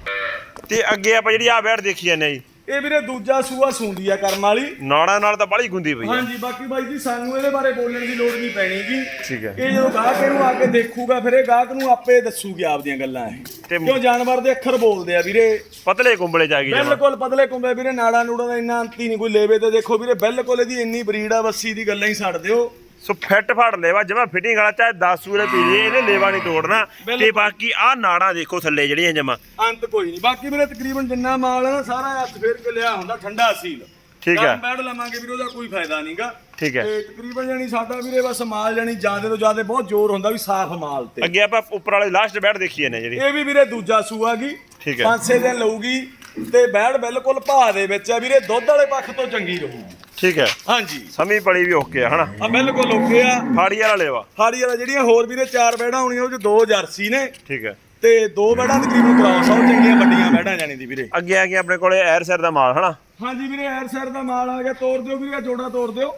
ਤੇ ਅੱਗੇ ਆਪਾਂ ਜਿਹੜੀ ਆ ਬੈੜ ਦੇਖੀ ਜਾਂਦੇ ਆ ਜੀ। ਇਹ ਵੀਰੇ ਦੂਜਾ ਸੂਆ ਸੁੰਦੀ ਆ ਕਰਮ ਵਾਲੀ। ਨਾੜਾਂ ਨਾਲ ਤਾਂ ਬੜੀ ਗੁੰਦੀ ਪਈ ਆ। ਹਾਂਜੀ ਬਾਕੀ ਬਾਈ ਜੀ ਸਾਨੂੰ ਇਹਦੇ ਬਾਰੇ ਬੋਲਣ ਦੀ ਲੋੜ ਨਹੀਂ ਪੈਣੀ ਜੀ ਠੀਕ ਹੈ। ਇਹ ਜਦੋਂ ਗਾਹਕ ਇਹਨੂੰ ਆ ਕੇ ਦੇਖੂਗਾ ਫਿਰ ਇਹ ਗਾਹਕ ਨੂੰ ਆਪੇ ਦੱਸੂਗੀ ਆਪਦੀਆਂ ਗੱਲਾਂ ਇਹ। ਤੇ ਕਿਉਂ ਜਾਨਵਰ ਦੇ ਅੱਖਰ ਬੋਲਦੇ ਆ ਵੀਰੇ? ਪਤਲੇ ਕੁੰਬਲੇ ਚ ਆ ਗਈ ਜਮਾ। ਬਿਲਕੁਲ ਪਤਲੇ ਕੁੰਬੇ ਵੀਰੇ ਨਾੜਾ ਨੂੜਾ ਦਾ ਇੰਨਾ ਅੰਤੀ ਨਹੀਂ ਕੋਈ ਲੇਵੇ ਤੇ ਦੇਖੋ ਵੀਰੇ ਬਿਲਕੁਲ ਇਹਦੀ ਇੰਨੀ ਬਰੀਡ ਆ ਬੱਸੀ ਦੀ ਗੱਲਾਂ ਹੀ ਛੱਡ ਦਿਓ ਸੋ ਫਿੱਟ ਫੜ ਲੈਵਾ ਜਮਾ ਫਿਟਿੰਗ ਵਾਲਾ ਚਾਹੇ 10 ਸੂਰੇ ਪੀ ਲਈਏ ਇਹਨੇ ਲੇਵਾ ਨਹੀਂ ਤੋੜਨਾ। ਤੇ। ਬਾਕੀ ਆ ਨਾੜਾਂ ਦੇਖੋ ਥੱਲੇ ਜਿਹੜੀਆਂ ਜਮਾ। ਅੰਤ ਕੋਈ ਨਹੀਂ। ਬਾਕੀ ਵੀਰੇ ਤਕਰੀਬਨ ਜਿੰਨਾ ਮਾਲ ਹੈ ਨਾ ਸਾਰਾ ਹੱਥ ਫੇਰ ਕੇ ਲਿਆ ਹੁੰਦਾ ਠੰਡਾ ਸੀਲ। ਠੀਕ ਹੈ। ਬੈਡ ਲਵਾਂਗੇ ਵੀਰੇ ਉਹਦਾ ਕੋਈ ਫਾਇਦਾ ਨਹੀਂਗਾ। ਠੀਕ ਹੈ। ਤੇ ਤਕਰੀਬਨ ਜਾਨੀ ਸਾਡਾ ਵੀਰੇ ਬਸ ਮਾਲ ਜਾਨੀ ਜ਼ਿਆਦਾ ਤੋਂ ਜ਼ਿਆਦਾ ਬਹੁਤ ਜ਼ੋਰ ਹੁੰਦਾ ਵੀ ਸਾਫ਼ ਮਾਲ ਤੇ। ਅੱਗੇ ਆਪਾਂ ਉੱਪਰ ਵਾਲੇ ਲਾਸਟ ਬੈੜ ਦੇਖੀ ਜਾਂਦੇ ਆ ਜਿਹੜੀ। ਇਹ ਵੀ ਵੀਰੇ ਦੂਜਾ ਸੂਆ ਗੀ ਠੀਕ ਹੈ। ਪੰਜ ਛੇ ਦਿਨ ਲਊਗੀ। ਤੇ ਬੈੜ ਬਿਲਕੁਲ ਭਾਅ ਦੇ ਵਿੱਚ ਆ ਵੀਰੇ ਦੁੱਧ ਵਾਲੇ ਪੱਖ ਤੋਂ ਚੰਗੀ ਰਹੂਗੀ। ਠੀਕ ਹੈ। ਹਾਂਜੀ। ਸਮੀ ਪੜੀ ਵੀ ਓਕੇ ਆ ਹਨਾ? ਆ ਬਿਲਕੁਲ ਓਕੇ ਆ। ਫਾੜੀ ਵਾਲਾ ਲੇਵਾ। ਹਾੜੀ ਵਾਲਾ ਜਿਹੜੀਆਂ ਹੋਰ ਵੀਰੇ ਚਾਰ ਬੈੜਾਂ ਹੋਣੀਆਂ ਉਹ ਚ ਦੋ ਜਰਸੀ ਨੇ। ਠੀਕ ਹੈ। ਤੇ ਦੋ ਬੈੜਾਂ ਤਕਰੀਬਨ ਕਰਾਉ ਸਭ ਚੰਗੀਆਂ ਵੱਡੀਆਂ ਬੈੜਾਂ ਜਾਣੀ ਦੀ ਵੀਰੇ। ਅੱਗੇ ਆ ਗਿਆ ਆਪਣੇ ਕੋਲੇ ਐਰ ਸਰ ਦਾ ਮਾਲ ਹਨਾ? ਹਾਂਜੀ ਵੀਰੇ ਐਰ ਸਰ ਦਾ ਮਾਲ ਆ ਗਿਆ ਤੋੜ ਦਿਓ ਵੀਰੇ ਜੋੜਾ ਤੋੜ ਦਿਓ।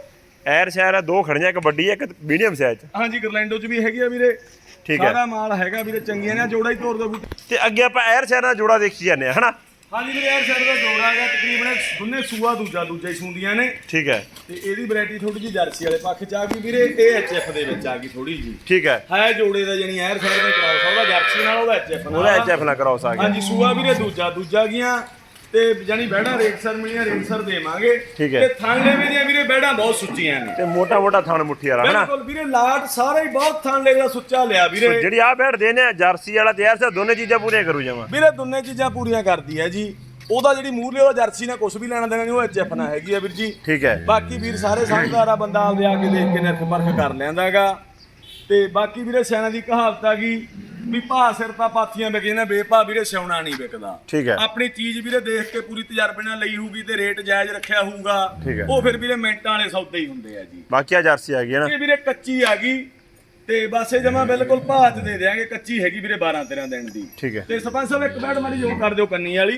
ਐਰ ਸ਼ਹਿਰ ਆ ਦੋ ਖੜੀਆਂ ਇੱਕ ਵੱਡੀ ਇੱਕ ਮੀਡੀਅਮ ਸਾਈਜ਼ ਹਾਂਜੀ ਗਰਲੈਂਡੋ ਚ ਵੀ ਹੈਗੀ ਆ ਵੀਰੇ। ਠੀਕ ਹੈ। ਸਾਰਾ ਮਾਲ ਹੈਗਾ ਵੀਰੇ ਚੰਗੀਆਂ ਨੇ ਜੋੜਾ ਹੀ ਤੋੜ ਦਿਓ ਤੇ ਅੱਗੇ ਆਪਾਂ ਐਰ ਸ਼ਹਿਰ ਦਾ ਜੋੜਾ ਦੇਖੀ ਜਾਂਦੇ ਆ ਹਨਾ? ਹਾਂਜੀ ਵੀਰੇ ਐਰ ਸਰ ਦਾ ਜੋੜਾ ਹੈਗਾ ਤਕਰੀਬਨ ਦੋਨੇ ਸੂਆ ਦੂਜਾ ਦੂਜਾ ਹੀ ਸੁੰਦੀਆਂ ਨੇ। ਠੀਕ ਹੈ। ਤੇ ਇਹਦੀ ਵੈਰਾਈਟੀ ਥੋੜੀ ਜਿਹੀ ਜਰਸੀ ਵਾਲੇ ਪੱਖ ਚ ਆ ਗਈ ਵੀਰੇ ਇਹ ਐਚਐਫ ਦੇ ਵਿੱਚ ਆ ਗਈ ਥੋੜੀ ਜੀ ਠੀਕ ਹੈ। ਹੈ ਜੋੜੇ ਦਾ ਜਣੀ ਐਰ ਸਰ ਦਾ ਕਰਾਓ ਉਹਦਾ ਜਰਸੀ ਨਾਲ ਉਹਦਾ ਐਚਐਫ ਨਾਲ ਉਹਦਾ ਐਚਐਫ ਨਾ। ਕਰਾਉਸ ਆ ਗਿਆ। ਹਾਂਜੀ ਸੂਆ ਵੀਰੇ ਦੂਜਾ ਦੂਜਾ ਗੀਆਂ ਤੇ ਜਾਨੀ ਬੈੜਾ ਰੇਟ ਸਰ ਮਿਲੀਆਂ ਰੇਟ ਸਰ ਦੇਵਾਂਗੇ। ਠੀਕ ਹੈ। ਤੇ ਥਾਂਲੇ ਵੀ ਦੀਆਂ ਵੀਰੇ ਬੈੜਾ ਬਹੁਤ ਸੁੱਚੀਆਂ ਨੇ। ਤੇ ਮੋਟਾ ਮੋਟਾ ਥਣ ਮੁੱਠੀ ਵਾਲਾ ਹਨਾ? ਬਿਲਕੁਲ ਵੀਰੇ ਲਾਟ ਸਾਰੇ ਹੀ ਬਹੁਤ ਥਾਂਲੇ ਦਾ ਸੁੱਚਾ ਲਿਆ ਵੀਰੇ। ਜਿਹੜੀ ਆ ਬੈੜ ਦੇਨੇ ਆ ਜਰਸੀ ਵਾਲਾ ਤੇ ਸ਼ਹਿਰ ਦੋਨੇ ਚੀਜ਼ਾਂ ਪੂਰੀਆਂ ਕਰੂ ਜਾਵਾਂ। ਵੀਰੇ ਦੋਨੇ ਚੀਜ਼ਾਂ ਪੂਰੀਆਂ ਕਰਦੀ ਹੈ ਜੀ। ਉਹਦਾ ਜਿਹੜੀ ਮੂਰਲੇ ਉਹਦਾ ਜਰਸੀ ਨਾਲ ਕੁਝ ਵੀ ਲੈਣਾ ਦੇਣਾ ਨਹੀਂ ਉਹ ਐਚਐਫ ਨਾਲ ਹੈਗੀ ਆ ਵੀਰ ਜੀ। ਠੀਕ ਹੈ। ਬਾਕੀ ਵੀਰ ਸਾਰੇ ਸਮਝਦਾਰ ਆ ਬੰਦਾ ਆਪਦੇ ਆ ਕੇ ਦੇਖ ਕੇ ਨਿਰਖ ਪਰਖ ਕਰ ਲੈਂਦਾਗਾ ਤੇ ਬਾਕੀ ਵੀਰੇ ਸਿਆਣਾ ਦੀ ਕਹਾਵਤ ਆ ਗਈ ਵੀ ਭਾ ਸਿਰ ਤਾਂ ਪਾਥੀਆਂ ਵਿਕ ਜਾਂਦੀਆਂ ਬੇਭਾ ਵੀਰੇ ਸਿਉਣਾ ਨਹੀਂ ਵਿਕਦਾ। ਠੀਕ ਹੈ। ਆਪਣੀ ਚੀਜ਼ ਵੀਰੇ ਦੇਖ ਕੇ ਪੂਰੀ ਤਜਰਬੇ ਨਾਲ ਲਈ ਹੋਊਗੀ ਤੇ ਰੇਟ ਜਾਇਜ਼ ਰੱਖਿਆ ਹੋਊਗਾ। ਠੀਕ ਹੈ। ਉਹ ਫਿਰ ਵੀਰੇ ਮਿੰਟਾਂ ਵਾਲੇ ਸੌਦੇ ਹੀ ਹੁੰਦੇ ਆ ਜੀ। ਬਾਕੀ ਆ ਜਰਸੀ ਆ ਗਈ ਹੈ ਨਾ? ਇਹ ਵੀਰੇ ਕੱਚੀ ਆ ਗਈ ਤੇ ਬਸ ਇਹ ਜਮਾ ਬਿਲਕੁਲ ਭਾਅ ਚ ਦੇ ਦਿਆਂਗੇ ਕੱਚੀ ਹੈਗੀ ਵੀਰੇ 12 13 ਦਿਨ ਦੀ। ਠੀਕ ਹੈ। ਤੇ ਸਰਪੰਚ ਸਾਹਿਬ ਇੱਕ ਬੈਡ ਮਾੜੀ ਜੋ ਕਰ ਦਿਓ ਕੰਨੀ ਵਾਲੀ।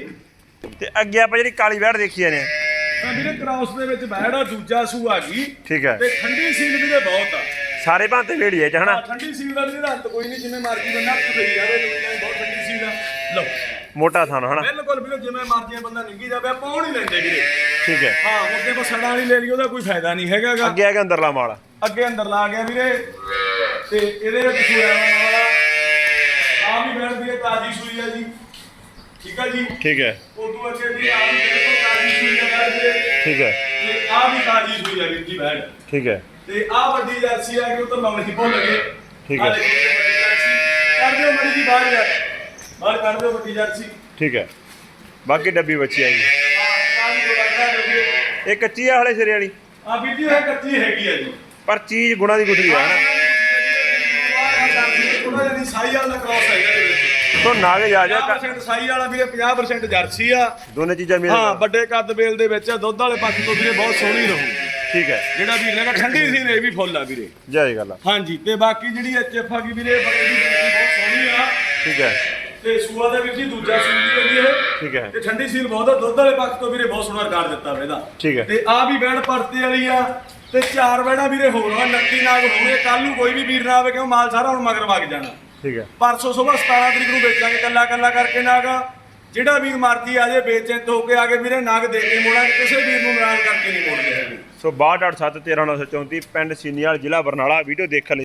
ਤੇ ਅੱਗੇ ਆਪਾਂ ਜਿਹੜੀ ਕਾਲੀ ਬੈੜ ਦੇਖੀ ਜਾਂਦੇ ਆ ਤਾਂ ਵੀਰੇ ਕ੍ਰਾਸ ਦੇ ਵਿੱਚ ਬੈਡ ਆ ਦੂਜਾ ਸੂ ਆ ਗਈ। ਠੀਕ ਹੈ। ਤੇ ਠੰਡੀ ਸੀਲ ਵੀਰੇ ਬਹੁਤ ਆ। ਸਾਰੇ ਭਾਂਤੇ ਹੈ ਚ ਹਨਾ? ਠੰਡੀ ਸੀਲ ਦਾ ਵੀਰੇ ਰੰਤ ਕੋਈ ਨਹੀਂ ਜਿਵੇਂ ਮਰਜ਼ੀ ਬੰਦਾ ਹੱਥ ਦੇਈ ਜਾਵੇ ਲੋਕਾਂ ਬਹੁਤ ਠੰਡੀ ਸੀਲ ਆ। ਲਓ। ਮੋਟਾ ਥਣ ਹਨਾ? ਬਿਲਕੁਲ ਵੀਰੇ ਜਿਵੇਂ ਮਰਜ਼ੀ ਬੰਦਾ ਨਿੱਗੀ ਜਾਵੇ ਆਪਾਂ ਉਹ ਨਹੀਂ ਲੈਂਦੇ ਵੀਰੇ। ਠੀਕ ਹੈ। ਹਾਂ ਉਹਦੇ ਕੋਲ ਸੜਾ ਵਾਲੀ ਲੈ ਲਈ ਉਹਦਾ ਕੋਈ ਫਾਇਦਾ ਨਹੀਂ ਹੈਗਾਗਾ। ਅੱਗੇ ਆ ਗਿਆ ਅੰਦਰਲਾ ਮਾਲ। ਅੱਗੇ ਅੰਦਰ ਲਾ ਗਿਆ ਵੀਰੇ। ਤੇ ਇਹਦੇ ਵਿੱਚ ਸੂਆ ਵਾਲਾ ਆ। ਵੀ ਬੈਠ ਵੀਰੇ ਤਾਜੀ ਸੂਈ ਆ ਜੀ। ਠੀਕ ਆ ਜੀ? ਠੀਕ ਹੈ। ਉਦੋਂ ਅੱਗੇ ਵੀ ਆ ਵੀ ਬਿਲਕੁਲ ਤਾਜੀ ਸੂਈ ਆ ਵੀਰੇ। ਠੀਕ ਹੈ। ਤੇ ਆ ਵੀ ਤਾਜੀ ਸੂਈ ਆ ਵੀਰ ਜੀ ਬੈਠ। ਠੀਕ ਹੈ। ਤੇ ਆ ਵੱਡੀ ਜਰਸੀ ਆ ਗਈ ਉਹ ਤਾਂ ਸੀ ਭੁੱਲ ਗਏ ਠੀਕ ਹੈ। ਜੀ। ਕਰ ਦਿਓ ਮੜੀ ਜੀ ਬਾਹਰ ਯਾਰ ਬਾਹਰ ਕਰ ਦਿਓ ਵੱਡੀ ਜਰਸੀ। ਠੀਕ ਹੈ। ਬਾਕੀ ਡੱਬੀ ਬੱਚੀ ਆ ਵੀ ਦਿਓਗੇ ਇਹ ਕੱਚੀ ਆ ਹਲੇ ਸਿਰੇ ਵਾਲੀ? ਆ ਵੀਰ ਜੀ ਇਹ ਕੱਚੀ ਹੈਗੀ ਆ ਜੀ। ਪਰ ਚੀਜ਼ ਗੁਣਾ ਦੀ ਗੁਥਲੀ ਆ ਹਨਾ ਸਾਈ ਵਾਲਾ ਕ੍ਰਾਸ ਹੈਗਾ ਇਹਦੇ ਵਿੱਚ। ਤੋਂ ਨਾਗੇ ਜਾ। ਜਾ 50% ਸਾਈ ਵਾਲਾ ਵੀਰੇ 50% ਜਰਸੀ ਆ। ਦੋਨੇ ਚੀਜ਼ਾਂ ਮਿਲ ਹਾਂ ਵੱਡੇ ਕੱਦ ਬੇਲ ਦੇ ਵਿੱਚ ਦੁੱਧ ਵਾਲੇ ਪੱਖ ਤੋਂ ਵੀਰੇ ਬਹੁਤ ਸੋਹਣੀ ਰਹੂਗੀ ਠੀਕ ਹੈ। ਜਿਹੜਾ ਵੀਰ ਲੈਗਾ ਠੰਡੀ ਸੀ ਇਹ ਵੀ ਫੁੱਲ ਆ ਵੀਰੇ। ਜੈ ਗੱਲ ਆ। ਹਾਂਜੀ ਤੇ ਬਾਕੀ ਜਿਹੜੀ ਐਚਐਫ ਆ ਗਈ ਵੀਰੇ ਬੜੇ ਦੀ ਬਹੁਤ ਸੋਹਣੀ ਆ। ਠੀਕ ਹੈ। ਤੇ ਸੂਆ ਦਾ ਵੀਰ ਜੀ ਦੂਜਾ ਸੂਈ ਹੈ ਜੀ ਇਹ। ਠੀਕ ਹੈ। ਤੇ ਠੰਡੀ ਸੀਲ ਬਹੁਤ ਆ ਦੁੱਧ ਵਾਲੇ ਪੱਖ ਤੋਂ ਵੀਰੇ ਬਹੁਤ ਸੋਹਣਾ ਰਿਕਾਰਡ ਦਿੱਤਾ ਵਾ ਇਹਦਾ ਠੀਕ ਹੈ। ਤੇ ਆ ਵੀ ਬੈਣ ਪਰਤੇ ਵਾਲੀ ਆ। ਤੇ ਚਾਰ ਬੈਣਾ ਵੀਰੇ ਹੋਰ ਆ 29 ਨਾਗ ਹੋਣਗੇ ਕੱਲ ਨੂੰ ਕੋਈ ਵੀ ਵੀਰ ਨਾ ਆਵੇ ਕਿਉਂ ਮਾਲ ਸਾਰਾ ਹੁਣ ਮਗਰ ਵਗ ਜਾਣਾ। ਠੀਕ ਹੈ। ਪਰਸੋਂ ਸਵੇਰ 17 ਤਰੀਕ ਨੂੰ ਵੇਚਾਂਗੇ ਕੱਲਾ ਕੱਲਾ ਕਰਕੇ ਨਾਗ। ਜਿਹੜਾ ਵੀਰ ਮਰਜ਼ੀ ਆ ਜੇ ਬੇਚਿੰਤ ਹੋ ਕੇ ਆ ਕੇ ਵੀਰੇ ਨਾਗ ਦੇ ਕੇ ਮੋੜਾਂਗੇ ਕਿਸੇ ਵੀਰ ਨੂੰ ਨਾਰਾਜ਼ ਕਰਕੇ ਨਹੀਂ ਮੋੜਦੇ ਹੈਗੇ। ਸੋ 6287 13934 ਪਿੰਡ ਸੀਨੀਵਾਲ ਜ਼ਿਲ੍ਹਾ ਬਰਨਾਲਾ, ਵੀਡੀਓ ਦੇਖਣ ਲਈ